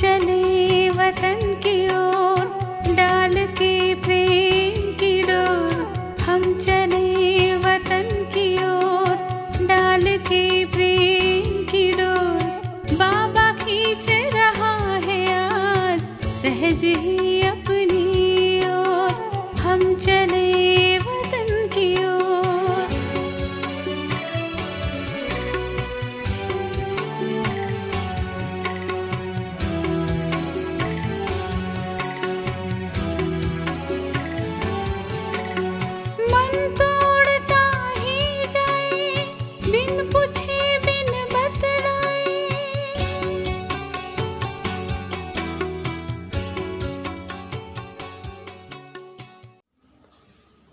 जने वदन्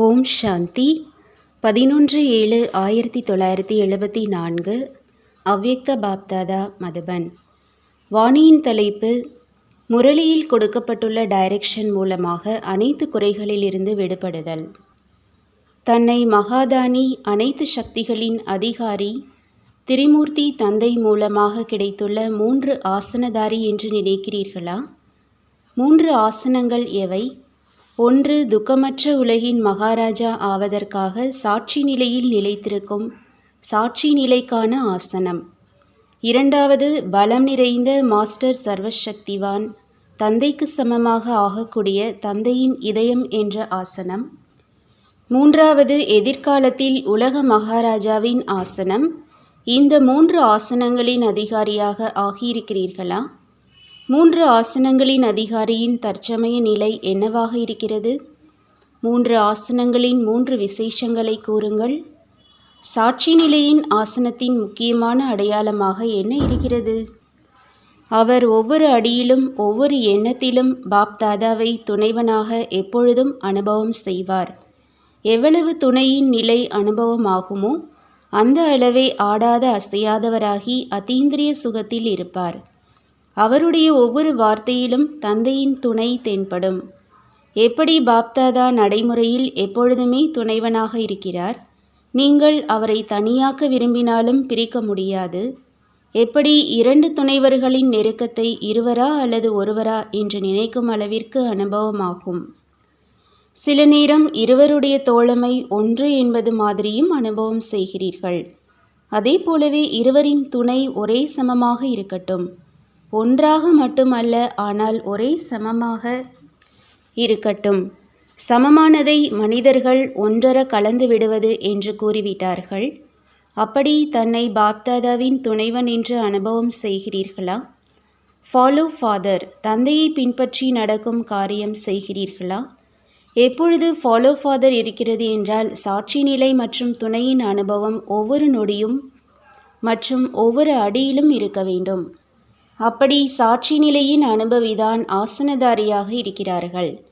ஓம் சாந்தி. பதினொன்று ஏழு ஆயிரத்தி தொள்ளாயிரத்தி எழுபத்தி நான்கு. அவ்யக்த பாப்தாதா மதுபன். வாணியின் தலைப்பு முரளியில் கொடுக்கப்பட்டுள்ள டைரக்ஷன் மூலமாக அனைத்து குறைகளிலிருந்து விடுபடுதல். தன்னை மகாதானி அனைத்து சக்திகளின் அதிகாரி திரிமூர்த்தி தந்தை மூலமாக கிடைத்துள்ள மூன்று ஆசனதாரி என்று நினைக்கிறீர்களா? மூன்று ஆசனங்கள் எவை? ஒன்று துக்கமற்ற உலகின் மகாராஜா ஆவதற்காக சாட்சி நிலையில் நிலைத்திருக்கும் சாட்சி நிலைக்கான ஆசனம். இரண்டாவது பலம் நிறைந்த மாஸ்டர் சர்வசக்திவான் தந்தைக்கு சமமாக ஆகக்கூடிய தந்தையின் இதயம் என்ற ஆசனம். மூன்றாவது எதிர்காலத்தில் உலக மகாராஜாவின் ஆசனம். இந்த மூன்று ஆசனங்களின் அதிகாரியாக ஆகியிருக்கிறீர்களா? மூன்று ஆசனங்களின் அதிகாரியின் தற்சமய நிலை என்னவாக இருக்கிறது? மூன்று ஆசனங்களின் மூன்று விசேஷங்களை கூறுங்கள். சாட்சி நிலையின் ஆசனத்தின் முக்கியமான அடையாளமாக என்ன இருக்கிறது? அவர் ஒவ்வொரு அடியிலும் ஒவ்வொரு எண்ணத்திலும் பாப் தாதாவை துணைவனாக எப்பொழுதும் அனுபவம் செய்வார். எவ்வளவு துணையின் நிலை அனுபவமாகுமோ அந்த அளவே ஆடாத அசையாதவராகி அதீந்திரிய சுகத்தில் இருப்பார். அவருடைய ஒவ்வொரு வார்த்தையிலும் தந்தையின் துணை தென்படும். எப்படி பாப்தாதா நடைமுறையில் எப்பொழுதுமே துணைவனாக இருக்கிறார்? நீங்கள் அவரை தனியாக்க விரும்பினாலும் பிரிக்க முடியாது. எப்படி இரண்டு துணைவர்களின் நெருக்கத்தை இருவரா அல்லது ஒருவரா என்று நினைக்கும் அளவிற்கு அனுபவமாகும். சில நேரம் இருவருடைய தோழமை ஒன்று என்பது மாதிரியும் அனுபவம் செய்கிறீர்கள். அதே போலவே இருவரின் துணை ஒரே சமமாக இருக்கட்டும். ஒன்றாக மட்டுமல்ல ஆனால் ஒரே சமமாக இருக்கட்டும். சமமானதை மனிதர்கள் ஒன்றர கலந்து விடுவது என்று கூறிவிட்டார்கள். அப்படி தன்னை பாப்தாதாவின் துணைவன் என்று அனுபவம் செய்கிறீர்களா? ஃபாலோ ஃபாதர் தந்தையை பின்பற்றி நடக்கும் காரியம் செய்கிறீர்களா? எப்பொழுது ஃபாலோ ஃபாதர் இருக்கிறது என்றால் சாட்சி நிலை மற்றும் துணையின் அனுபவம் ஒவ்வொரு நொடியும் மற்றும் ஒவ்வொரு அடியிலும் இருக்க வேண்டும். அப்படி சாட்சி நிலையின் அனுபவிதான் ஆசனதாரியாக இருக்கிறார்கள்.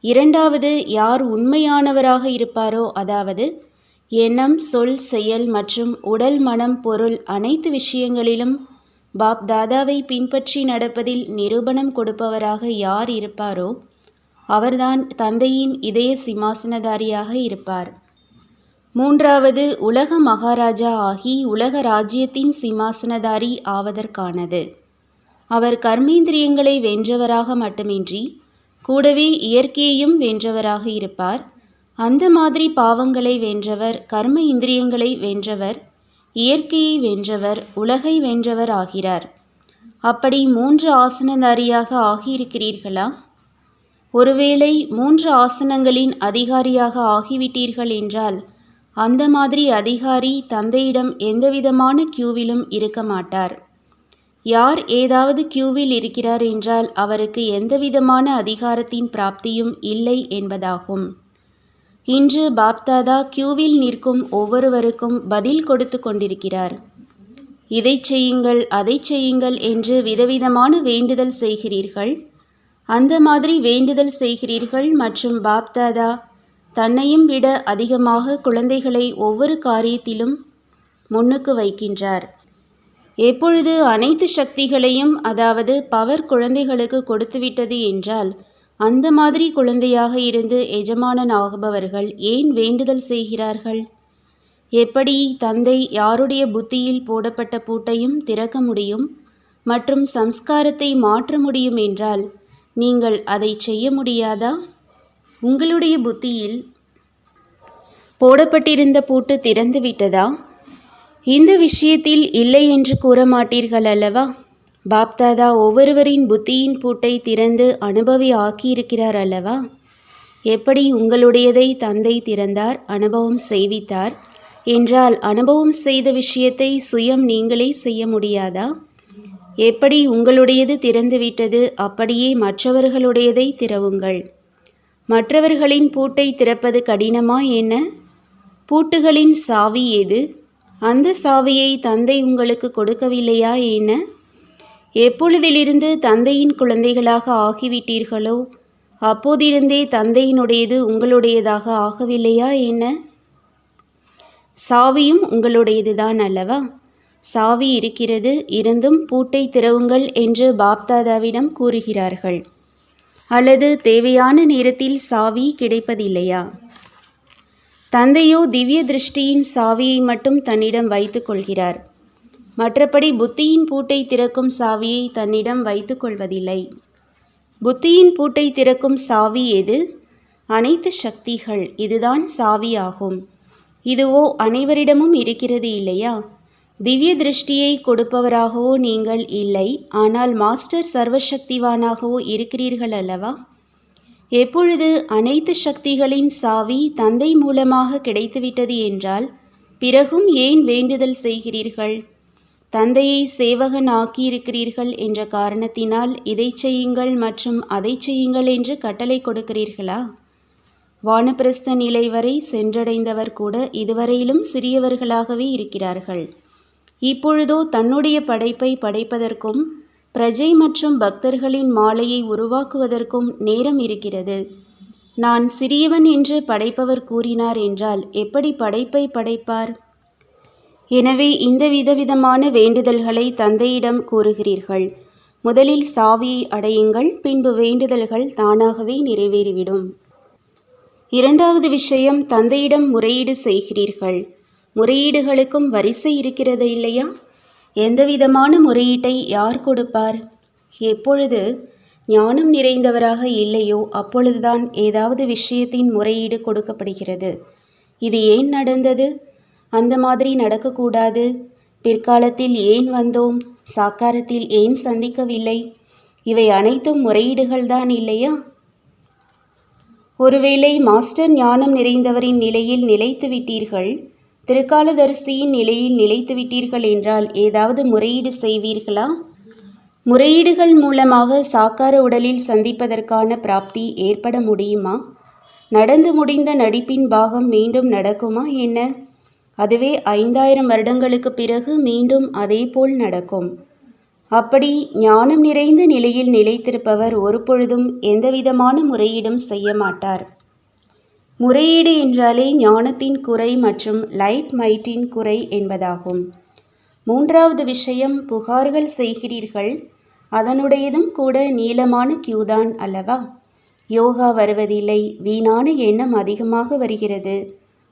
இரண்டாவது யார் உண்மையானவராக இருப்பாரோ அதாவது எண்ணம் சொல் செயல் மற்றும் உடல் மனம் பொருள் அனைத்து விஷயங்களிலும் பாப் தாதாவை பின்பற்றி நடப்பதில் நிரூபணம் கொடுப்பவராக யார் இருப்பாரோ அவர்தான் தந்தையின் இதய சிம்மாசனதாரியாக இருப்பார். மூன்றாவது உலக மகாராஜா ஆகி உலக ராஜ்யத்தின் சிம்மாசனதாரி ஆவதற்கானது. அவர் கர்மேந்திரியங்களை வென்றவராக மட்டுமின்றி கூடவே இயற்கையையும் வென்றவராக இருப்பார். அந்த மாதிரி பாவங்களை வென்றவர் கர்ம இந்திரியங்களை வென்றவர் இயற்கையை வென்றவர் உலகை வென்றவர் ஆகிறார். அப்படி மூன்று ஆசனதாரியாக ஆகியிருக்கிறீர்களா? ஒருவேளை மூன்று ஆசனங்களின் அதிகாரியாக ஆகிவிட்டீர்கள் என்றால் அந்த மாதிரி அதிகாரி தந்தையிடம் எந்தவிதமான கியூவிலும் இருக்க மாட்டார். யார் ஏதாவது கியூவில் இருக்கிறார் என்றால் அவருக்கு எந்தவிதமான அதிகாரத்தின் பிராப்தியும் இல்லை என்பதாகும். இன்று பாப்தாதா கியூவில் நிற்கும் ஒவ்வொருவருக்கும் பதில் கொடுத்து கொண்டிருக்கிறார். இதை செய்யுங்கள் அதை செய்யுங்கள் என்று விதவிதமான வேண்டுதல் செய்கிறீர்கள். அந்த மாதிரி வேண்டுதல் செய்கிறீர்கள் மற்றும் பாப்தாதா தன்னையும் விட அதிகமாக குழந்தைகளை ஒவ்வொரு காரியத்திலும் முன்னுக்கு வைக்கின்றார். எப்பொழுது அனைத்து சக்திகளையும் அதாவது பவர் குழந்தைகளுக்கு கொடுத்துவிட்டது என்றால் அந்த மாதிரி குழந்தையாக இருந்து எஜமானன் ஆகுபவர்கள் ஏன் வேண்டுதல் செய்கிறார்கள்? எப்படி தந்தை யாருடைய புத்தியில் போடப்பட்ட பூட்டையும் திறக்க முடியும் மற்றும் சம்ஸ்காரத்தை மாற்ற முடியும் என்றால் நீங்கள் அதை செய்ய முடியாதா? உங்களுடைய புத்தியில் போடப்பட்டிருந்த பூட்டு திறந்து விட்டதா இந்த விஷயத்தில் இல்லை என்று கூற மாட்டீர்கள் அல்லவா பாப்தாதா ஒவ்வொருவரின் புத்தியின் பூட்டை திறந்து அனுபவி ஆக்கியிருக்கிறார் அல்லவா எப்படி உங்களுடையதை தந்தை திறந்தார் அனுபவம் செய்வித்தார்? என்றால் அனுபவம் செய்த விஷயத்தை சுயம் நீங்களே செய்ய முடியாதா? எப்படி உங்களுடையது திறந்துவிட்டது அப்படியே மற்றவர்களுடையதை திறவுங்கள். மற்றவர்களின் பூட்டை திறப்பது கடினமா என்ன? பூட்டுகளின் சாவி எது அந்த சாவியை தந்தை உங்களுக்கு கொடுக்கவில்லையா என்ன? எப்பொழுதிலிருந்து தந்தையின் குழந்தைகளாக ஆகிவிட்டீர்களோ அப்போதிருந்தே தந்தையினுடையது உங்களுடையதாக ஆகவில்லையா என்ன? சாவியும் உங்களுடையதுதான் அல்லவா? சாவி இருக்கிறது இருந்தும் பூட்டை திறவுங்கள் என்று பாப்தாதாவிடம் கூறுகிறார்கள். அல்லது தேவையான நேரத்தில் சாவி கிடைப்பதில்லையா? தந்தையோ திவ்ய திருஷ்டியின் சாவியை மட்டும் தன்னிடம் வைத்து கொள்கிறார். மற்றபடி புத்தியின் பூட்டை திறக்கும் சாவியை தன்னிடம் வைத்து கொள்வதில்லை. புத்தியின் பூட்டை திறக்கும் சாவி எது? அனைத்து சக்திகள் இதுதான் சாவி ஆகும் இதுவோ அனைவரிடமும் இருக்கிறது இல்லையா? திவ்ய திருஷ்டியை கொடுப்பவராகவோ நீங்கள் இல்லை ஆனால் மாஸ்டர் சர்வசக்திவானாகவோ இருக்கிறீர்கள் அல்லவா? எப்பொழுது அனைத்து சக்திகளின் சாவி தந்தை மூலமாக கிடைத்துவிட்டது என்றால் பிறகும் ஏன் வேண்டுதல் செய்கிறீர்கள்? தந்தையை சேவகன் ஆக்கியிருக்கிறீர்கள் என்ற காரணத்தினால் இதை செய்யுங்கள் மற்றும் அதை செய்யுங்கள் என்று கட்டளை கொடுக்கிறீர்களா? வானப்பிரஸ்த நிலை வரை சென்றடைந்தவர் கூட இதுவரையிலும் சிறியவர்களாகவே இருக்கிறார்கள். இப்பொழுதோ தன்னுடைய படைப்பை படைப்பதற்கும் பிரஜை மற்றும் பக்தர்களின் மாலையை உருவாக்குவதற்கும் நேரம் இருக்கிறது. நான் சிறியவன் என்று படைப்பவர் கூறினார் என்றால் எப்படி படைப்பை படைப்பார்? எனவே இந்த விதவிதமான வேண்டுதல்களை தந்தையிடம் கூறுகிறீர்கள். முதலில் சாவியை அடையுங்கள் பின்பு வேண்டுதல்கள் தானாகவே நிறைவேறிவிடும். இரண்டாவது விஷயம் தந்தையிடம் முறையீடு செய்கிறீர்கள். முறையீடுகளுக்கும் வரிசை இருக்கிறது இல்லையா? எந்தவிதமான முறையீட்டை யார் கொடுப்பார்? எப்பொழுது? ஞானம் நிறைந்தவராக இல்லையோ அப்பொழுதுதான் ஏதாவது விஷயத்தின் முறையீடு கொடுக்கப்படுகிறது. இது ஏன் நடந்தது? அந்த மாதிரி நடக்கக்கூடாது. பிற்காலத்தில் ஏன் வந்தோம்? சாக்காரத்தில் ஏன் சந்திக்கவில்லை? இவை அனைத்தும் முறையீடுகள்தான் இல்லையா? ஒருவேளை மாஸ்டர் ஞானம் நிறைந்தவரின் நிலையில் நிலைத்து விட்டீர்கள். திருக்காலதரிசியின் நிலையில் நிலைத்து விட்டீர்கள் என்றால் ஏதாவது முறையீடு செய்வீர்களா? முறையீடுகள் மூலமாக சாக்கார உடலில் சந்திப்பதற்கான பிராப்தி ஏற்பட முடியுமா? நடந்து முடிந்த நடிப்பின் பாகம் மீண்டும் நடக்குமா என்ன? அதுவே ஐந்தாயிரம் வருடங்களுக்கு பிறகு மீண்டும் அதேபோல் நடக்கும். அப்படி ஞானம் நிறைந்த நிலையில் நிலைத்திருப்பவர் ஒருபொழுதும் எந்தவிதமான முறையீடும் செய்ய மாட்டார். முறையீடு என்றாலே ஞானத்தின் குறை மற்றும் லைட் மைட்டின் குறை என்பதாகும். மூன்றாவது விஷயம் புகார்கள் செய்கிறீர்கள் அதனுடையதும் கூட நீளமான கியூதான் அல்லவா? யோகா வருவதில்லை வீணான எண்ணம் அதிகமாக வருகிறது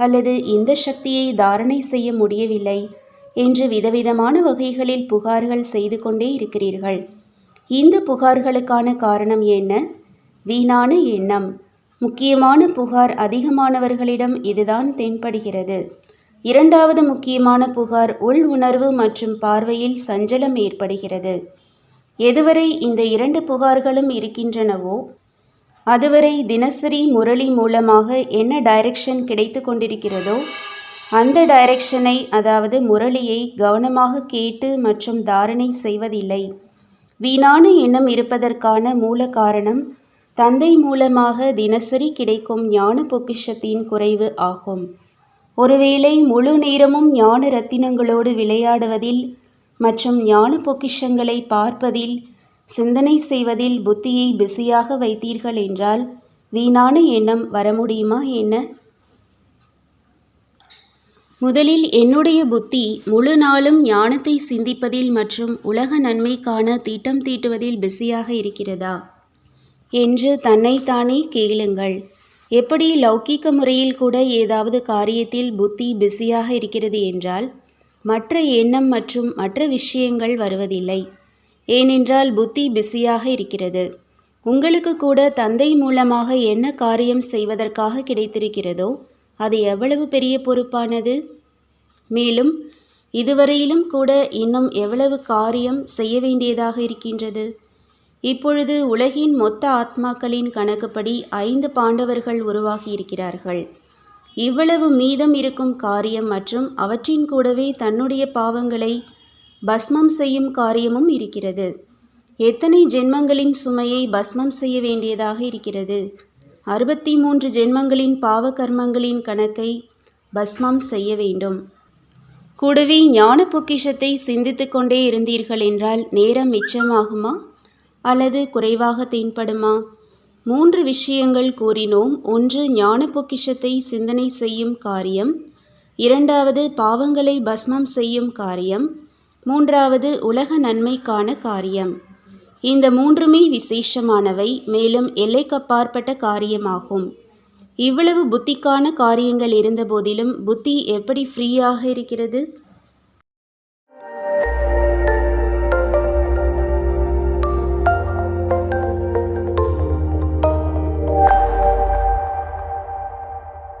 அல்லது இந்த சக்தியை தாரணை செய்ய முடியவில்லை என்று விதவிதமான வகைகளில் புகார்கள் செய்து கொண்டே இருக்கிறீர்கள். இந்த புகார்களுக்கான காரணம் என்ன? வீணான எண்ணம். முக்கியமான புகார் அதிகமானவர்களிடம் இதுதான் தென்படுகிறது. இரண்டாவது முக்கியமான புகார் உள் உணர்வு மற்றும் பார்வையில் சஞ்சலம் ஏற்படுகிறது. எதுவரை இந்த இரண்டு புகார்களும் இருக்கின்றனவோ அதுவரை தினசரி முரளி மூலமாக என்ன டைரக்ஷன் கிடைத்து கொண்டிருக்கிறதோ அந்த டைரக்ஷனை அதாவது முரளியை கவனமாக கேட்டு மற்றும் தாரணை செய்வதில்லை. வீணான எண்ணம் இருப்பதற்கான மூல காரணம் தந்தை மூலமாக தினசரி கிடைக்கும் ஞான பொக்கிஷத்தின் குறைவு ஆகும். ஒருவேளை முழு நேரமும் ஞான ரத்தினங்களோடு விளையாடுவதில் மற்றும் ஞான பொக்கிஷங்களை பார்ப்பதில் சிந்தனை செய்வதில் புத்தியை பிஸியாக வைத்தீர்கள் என்றால் வீணான எண்ணம் வர முடியுமா என்ன? முதலில் என்னுடைய புத்தி முழு நாளும் ஞானத்தை சிந்திப்பதில் மற்றும் உலக நன்மைக்கான திட்டம் தீட்டுவதில் பிஸியாக இருக்கிறதா? என்று தன்னைத்தானே கேளுங்கள். எப்படி லௌகீக முறையில் கூட ஏதாவது காரியத்தில் புத்தி பிஸியாக இருக்கிறது என்றால் மற்ற எண்ணம் மற்றும் மற்ற விஷயங்கள் வருவதில்லை. ஏனென்றால் புத்தி பிஸியாக இருக்கிறது. உங்களுக்கு கூட தந்தை மூலமாக என்ன காரியம் செய்வதற்காக கிடைத்திருக்கிறதோ அது எவ்வளவு பெரிய பொறுப்பானது? மேலும் இதுவரையிலும் கூட இன்னும் எவ்வளவு காரியம் செய்ய வேண்டியதாக இருக்கின்றது? இப்பொழுது உலகின் மொத்த ஆத்மாக்களின் கணக்குப்படி ஐந்து பாண்டவர்கள் உருவாகி இருக்கிறார்கள் இவ்வளவு மீதம் இருக்கும் காரியம் மற்றும் அவற்றின் கூடவே தன்னுடைய பாவங்களை பஸ்மம் செய்யும் காரியமும் இருக்கிறது. எத்தனை ஜென்மங்களின் சுமையை பஸ்மம் செய்ய வேண்டியதாக இருக்கிறது? அறுபத்தி மூன்று ஜென்மங்களின் பாவ கர்மங்களின் கணக்கை பஸ்மம் செய்ய வேண்டும். கூடவே ஞான பொக்கிஷத்தை சிந்தித்து கொண்டே இருந்தீர்கள் என்றால் நேரம் மிச்சமாகுமா? அல்லது குறைவாக தென்படுமா? மூன்று விஷயங்கள் கூறினோம். ஒன்று ஞான பொக்கிஷத்தை சிந்தனை செய்யும் காரியம். இரண்டாவது பாவங்களை பஸ்மம் செய்யும் காரியம். மூன்றாவது உலக நன்மைக்கான காரியம். இந்த மூன்றுமே விசேஷமானவை மேலும் எல்லைக்கப்பாற்பட்ட காரியமாகும். இவ்வளவு புத்திக்கான காரியங்கள் இருந்தபோதிலும் புத்தி எப்படி ஃப்ரீயாக இருக்கிறது?